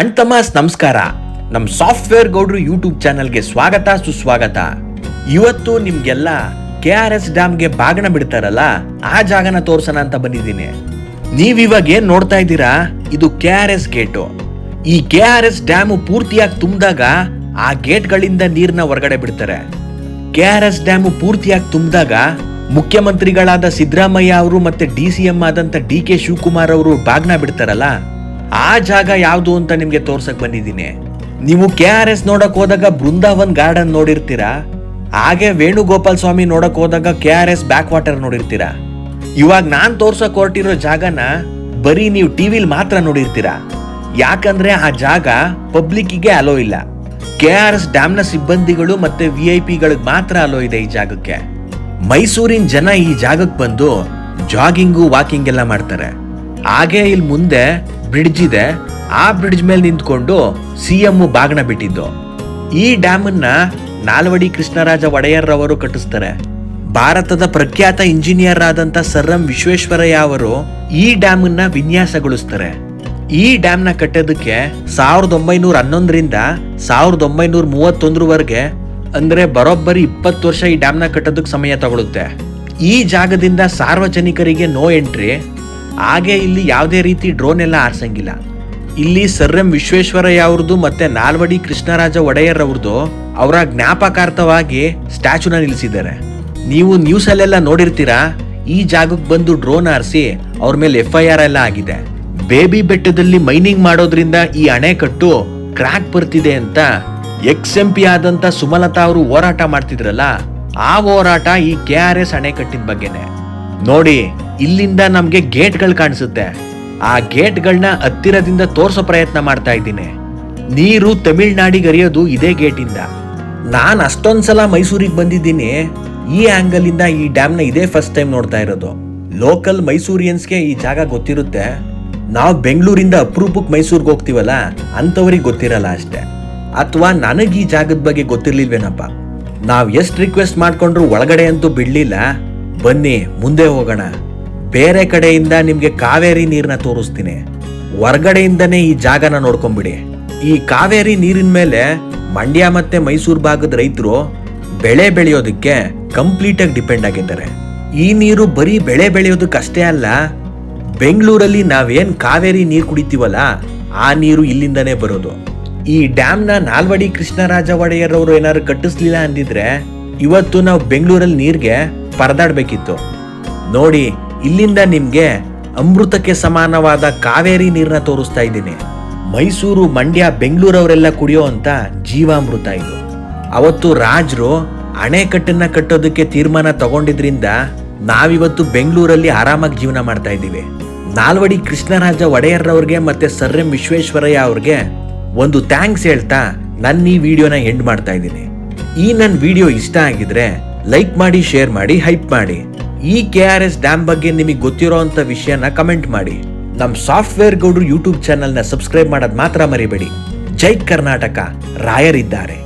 ಅಣ್ತಮಾಸ್ ನಮಸ್ಕಾರ. ನಮ್ಮ ಸಾಫ್ಟ್ವೇರ್ ಗೌಡ್ರು ಯೂಟ್ಯೂಬ್ ಚಾನಲ್ಗೆ ಸ್ವಾಗತ, ಸುಸ್ವಾಗತ. ಇವತ್ತು ನಿಮ್ಗೆಲ್ಲ ಕೆ ಆರ್ ಎಸ್ ಡ್ಯಾಮ್ಗೆ ಬಾಗಣ ಬಿಡ್ತಾರಲ್ಲ, ಆ ಜಾಗನ ತೋರ್ಸೋಣ ಅಂತ ಬಂದಿದ್ದೀನಿ. ನೀವಿವಾಗ ಏನ್ ನೋಡ್ತಾ ಇದ್ದೀರಾ? ಇದು ಕೆ ಆರ್ ಎಸ್ ಗೇಟು. ಈ ಕೆ ಆರ್ ಎಸ್ ಡ್ಯಾಮ್ ಪೂರ್ತಿಯಾಗಿ ತುಂಬಿದಾಗ ಆ ಗೇಟ್ಗಳಿಂದ ನೀರನ್ನ ಹೊರಗಡೆ ಬಿಡ್ತಾರೆ. ಕೆ ಆರ್ ಎಸ್ ಡ್ಯಾಮ್ ಪೂರ್ತಿಯಾಗಿ ತುಂಬಿದಾಗ ಮುಖ್ಯಮಂತ್ರಿಗಳಾದ ಸಿದ್ದರಾಮಯ್ಯ ಅವರು ಮತ್ತೆ ಡಿ ಸಿ ಎಂ ಆದಂತ ಡಿ ಕೆ ಶಿವಕುಮಾರ್ ಅವರು ಬಾಗ್ನ ಬಿಡ್ತಾರಲ್ಲ ಆ ಜಾಗ ಯಾವುದು ಅಂತ ನಿಮ್ಗೆ ತೋರ್ಸಕ್ ಬಂದಿದ್ದೀನಿ. ನೀವು ಕೆ ಆರ್ ಎಸ್ ನೋಡಕ್ ಹೋದಾಗ ಬೃಂದಾವನ್ ಗಾರ್ಡನ್ ನೋಡಿರ್ತೀರಾ? ಹಾಗೆ ವೇಣುಗೋಪಾಲ್ ಸ್ವಾಮಿ ನೋಡಕ್ ಹೋದಾಗ K R S back water ನೋಡಿರ್ತೀರಾ? ಇವಾಗ ನಾನ್ ತೋರ್ಸಕ್ ಹೊರಟಿರೋ ಜಾಗನ ಬರೀ ನೀವು ಟಿವಿಲ್ ಮಾತ್ರ ನೋಡಿರ್ತೀರಾ? ಯಾಕಂದ್ರೆ ಆ ಜಾಗ ಪಬ್ಲಿಕ್ಕಿಗೆ ಅಲೋ ಇಲ್ಲ. ಕೆ ಆರ್ ಎಸ್ ಡ್ಯಾಮ್ನ ಸಿಬ್ಬಂದಿಗಳು ಮತ್ತೆ ವಿ ಐ ಪಿಗಳಿಗೆ ಮಾತ್ರ ಅಲೋ ಇದೆ ಈ ಜಾಗಕ್ಕೆ. ಮೈಸೂರಿನ ಜನ ಈ ಜಾಗಕ್ಕೆ ಬಂದು ಜಾಗಿಂಗು, ವಾಕಿಂಗ್ ಎಲ್ಲ ಮಾಡ್ತಾರೆ. ಹಾಗೆ ಇಲ್ಲಿ ಮುಂದೆ ಬ್ರಿಡ್ಜ್ ಇದೆ. ಆ ಬ್ರಿಡ್ಜ್ ಮೇಲೆ ನಿಂತ್ಕೊಂಡು ಸಿ ಎಂ ಬಾಗ್ನ ಬಿಟ್ಟಿದ್ದು. ಈ ಡ್ಯಾಮನ್ನ ನಾಲ್ವಡಿ ಕೃಷ್ಣರಾಜ ಒಡೆಯರ್ ಅವರು ಕಟ್ಟಿಸ್ತಾರೆ. ಭಾರತದ ಪ್ರಖ್ಯಾತ ಇಂಜಿನಿಯರ್ ಆದಂತ ಸರ್ ಎಂ ವಿಶ್ವೇಶ್ವರಯ್ಯ ಅವರು ಈ ಡ್ಯಾಮನ್ನ ವಿನ್ಯಾಸಗೊಳಿಸ್ತಾರೆ. ಈ ಡ್ಯಾಮ್ನ ಕಟ್ಟೋದಕ್ಕೆ ಸಾವಿರದ ಒಂಬೈನೂರ ಹನ್ನೊಂದರಿಂದ ಸಾವಿರದ ಒಂಬೈನೂರ ಮೂವತ್ತೊಂದರವರೆಗೆ, ಅಂದ್ರೆ ಬರೋಬ್ಬರಿ ಇಪ್ಪತ್ತು ವರ್ಷ ಈ ಡ್ಯಾಮ್ನ ಕಟ್ಟೋದಕ್ಕೆ ಸಮಯ ತಗೊಳುತ್ತೆ. ಈ ಜಾಗದಿಂದ ಸಾರ್ವಜನಿಕರಿಗೆ ನೋ ಎಂಟ್ರಿ ಹಾಗೆ ಇಲ್ಲಿ ಯಾವುದೇ ರೀತಿ ಡ್ರೋನ್ ಎಲ್ಲ ಆರಿಸಂಗಿಲ್ಲ. ಇಲ್ಲಿ ಸರ್ ಎಂ ವಿಶ್ವೇಶ್ವರಯ್ಯ ಅವ್ರದ್ದು ಮತ್ತೆ ನಾಲ್ವಡಿ ಕೃಷ್ಣರಾಜ ಒಡೆಯರ್ ಅವ್ರದ್ದು ಅವರ ಜ್ಞಾಪಕಾರ್ಥವಾಗಿ ಸ್ಟ್ಯಾಚುನ ನಿಲ್ಲಿಸಿದ್ದಾರೆ. ನೀವು ನ್ಯೂಸ್ ಅಲ್ಲೆಲ್ಲ ನೋಡಿರ್ತೀರಾ, ಈ ಜಾಗಕ್ಕೆ ಬಂದು ಡ್ರೋನ್ ಆರಿಸಿ ಅವ್ರ ಮೇಲೆ ಎಫ್ ಐ ಆರ್ ಎಲ್ಲ ಆಗಿದೆ. ಬೇಬಿ ಬೆಟ್ಟದಲ್ಲಿ ಮೈನಿಂಗ್ ಮಾಡೋದ್ರಿಂದ ಈ ಅಣೆಕಟ್ಟು ಕ್ರ್ಯಾಕ್ ಬರ್ತಿದೆ ಅಂತ ಎಕ್ಸ್ ಎಂ ಪಿ ಆದಂತ ಸುಮಲತಾ ಅವರು ಹೋರಾಟ ಮಾಡ್ತಿದ್ರಲ್ಲ, ಆ ಹೋರಾಟ ಈ ಕೆ ಆರ್ ಎಸ್ ಅಣೆಕಟ್ಟಿನ ಬಗ್ಗೆನೆ. ನೋಡಿ ಇಲ್ಲಿಂದ ನಮ್ಗೆ ಗೇಟ್ಗಳು ಕಾಣಿಸುತ್ತೆ. ಆ ಗೇಟ್ಗಳನ್ನ ಹತ್ತಿರದಿಂದ ತೋರಿಸೋ ಪ್ರಯತ್ನ ಮಾಡ್ತಾ ಇದ್ದೀನಿ. ನೀರು ತಮಿಳ್ನಾಡಿಗೆ ಹರಿಯೋದು ಇದೇ ಗೇಟಿಂದ. ನಾನ್ ಅಷ್ಟೊಂದ್ಸಲ ಮೈಸೂರಿಗೆ ಬಂದಿದ್ದೀನಿ. ಈ ಆ್ಯಂಗಲಿಂದ ಈ ಡ್ಯಾಮ್ನ ಇದೇ ಫಸ್ಟ್ ಟೈಮ್ ನೋಡ್ತಾ ಇರೋದು. ಲೋಕಲ್ ಮೈಸೂರಿಯನ್ಸ್ಗೆ ಈ ಜಾಗ ಗೊತ್ತಿರುತ್ತೆ. ನಾವು ಬೆಂಗಳೂರಿಂದ ಅಪರೂಪಕ್ಕೆ ಮೈಸೂರಿಗೆ ಹೋಗ್ತೀವಲ್ಲ, ಅಂಥವ್ರಿಗೆ ಗೊತ್ತಿರಲ್ಲ ಅಷ್ಟೇ. ಅಥವಾ ನನಗೆ ಈ ಜಾಗದ ಬಗ್ಗೆ ಗೊತ್ತಿರ್ಲಿಲ್ವೇನಪ್ಪ? ನಾವು ಎಷ್ಟ್ ರಿಕ್ವೆಸ್ಟ್ ಮಾಡ್ಕೊಂಡ್ರು ಒಳಗಡೆ ಅಂತೂ ಬಿಡ್ಲಿಲ್ಲ. ಬನ್ನಿ, ಮುಂದೆ ಹೋಗೋಣ. ಬೇರೆ ಕಡೆಯಿಂದ ನಿಮಗೆ ಕಾವೇರಿ ನೀರನ್ನ ತೋರಿಸ್ತೀನಿ. ಹೊರಗಡೆಯಿಂದನೇ ಈ ಜಾಗನ ನೋಡ್ಕೊಂಬಿಡಿ. ಈ ಕಾವೇರಿ ನೀರಿನ ಮೇಲೆ ಮಂಡ್ಯ ಮತ್ತೆ ಮೈಸೂರು ಭಾಗದ ರೈತರು ಬೆಳೆ ಬೆಳೆಯೋದಕ್ಕೆ ಕಂಪ್ಲೀಟ್ ಆಗಿ ಡಿಪೆಂಡ್ ಆಗಿದ್ದಾರೆ. ಈ ನೀರು ಬರೀ ಬೆಳೆ ಬೆಳೆಯೋದಕ್ಕಷ್ಟೇ ಅಲ್ಲ, ಬೆಂಗಳೂರಲ್ಲಿ ನಾವೇನ್ ಕಾವೇರಿ ನೀರು ಕುಡಿತೀವಲ್ಲ, ಆ ನೀರು ಇಲ್ಲಿಂದನೇ ಬರೋದು. ಈ ಡ್ಯಾಮ್ನ ನಾಲ್ವಡಿ ಕೃಷ್ಣರಾಜ ಒಡೆಯರ್ ಅವರು ಏನಾದ್ರು ಕಟ್ಟಿಸ್ಲಿಲ್ಲ ಅಂದಿದ್ರೆ ಇವತ್ತು ನಾವು ಬೆಂಗಳೂರಲ್ಲಿ ನೀರಿಗೆ ಪರದಾಡ್ಬೇಕಿತ್ತು. ನೋಡಿ ಇಲ್ಲಿಂದ ನಿಮ್ಗೆ ಅಮೃತಕ್ಕೆ ಸಮಾನವಾದ ಕಾವೇರಿ ನೀರನ್ನ ತೋರಿಸ್ತಾ ಇದ್ದೀನಿ. ಮೈಸೂರು, ಮಂಡ್ಯ, ಬೆಂಗಳೂರವರೆಲ್ಲ ಕುಡಿಯೋ ಅಂತ ಜೀವಾಮೃತ ಇದು. ಅವತ್ತು ರಾಜರು ಅಣೆಕಟ್ಟನ್ನ ಕಟ್ಟೋದಕ್ಕೆ ತೀರ್ಮಾನ ತಗೊಂಡಿದ್ರಿಂದ ನಾವಿವತ್ತು ಬೆಂಗಳೂರಲ್ಲಿ ಆರಾಮಾಗಿ ಜೀವನ ಮಾಡ್ತಾ ಇದ್ದೀವಿ. ನಾಲ್ವಡಿ ಕೃಷ್ಣರಾಜ ಒಡೆಯರ್ರವ್ರಿಗೆ ಮತ್ತೆ ಸರ್ ಎಂ ವಿಶ್ವೇಶ್ವರಯ್ಯ ಅವ್ರಿಗೆ ಒಂದು ಥ್ಯಾಂಕ್ಸ್ ಹೇಳ್ತಾ ನನ್ನ ಈ ವಿಡಿಯೋನ ಎಂಡ್ ಮಾಡ್ತಾ ಇದ್ದೀನಿ. ಈ ನನ್ನ ವಿಡಿಯೋ ಇಷ್ಟ ಆಗಿದ್ರೆ ಲೈಕ್ ಮಾಡಿ, ಶೇರ್ ಮಾಡಿ, ಹೈಪ್ ಮಾಡಿ. ಈ ಕೆ ಆರ್ ಎಸ್ ಡ್ಯಾಮ್ ಬಗ್ಗೆ ನಿಮಗೆ ಗೊತ್ತಿರೋ ಅಂತ ವಿಷಯನ ಕಮೆಂಟ್ ಮಾಡಿ. ನಮ್ಮ ಸಾಫ್ಟ್ವೇರ್ ಗೌಡ್ರು ಯೂಟ್ಯೂಬ್ ಚಾನಲ್ನ ಸಬ್ಸ್ಕ್ರೈಬ್ ಮಾಡೋದು ಮಾತ್ರ ಮರಿಬೇಡಿ. ಜೈ ಕರ್ನಾಟಕ. ರಾಯರಿದ್ದಾರೆ.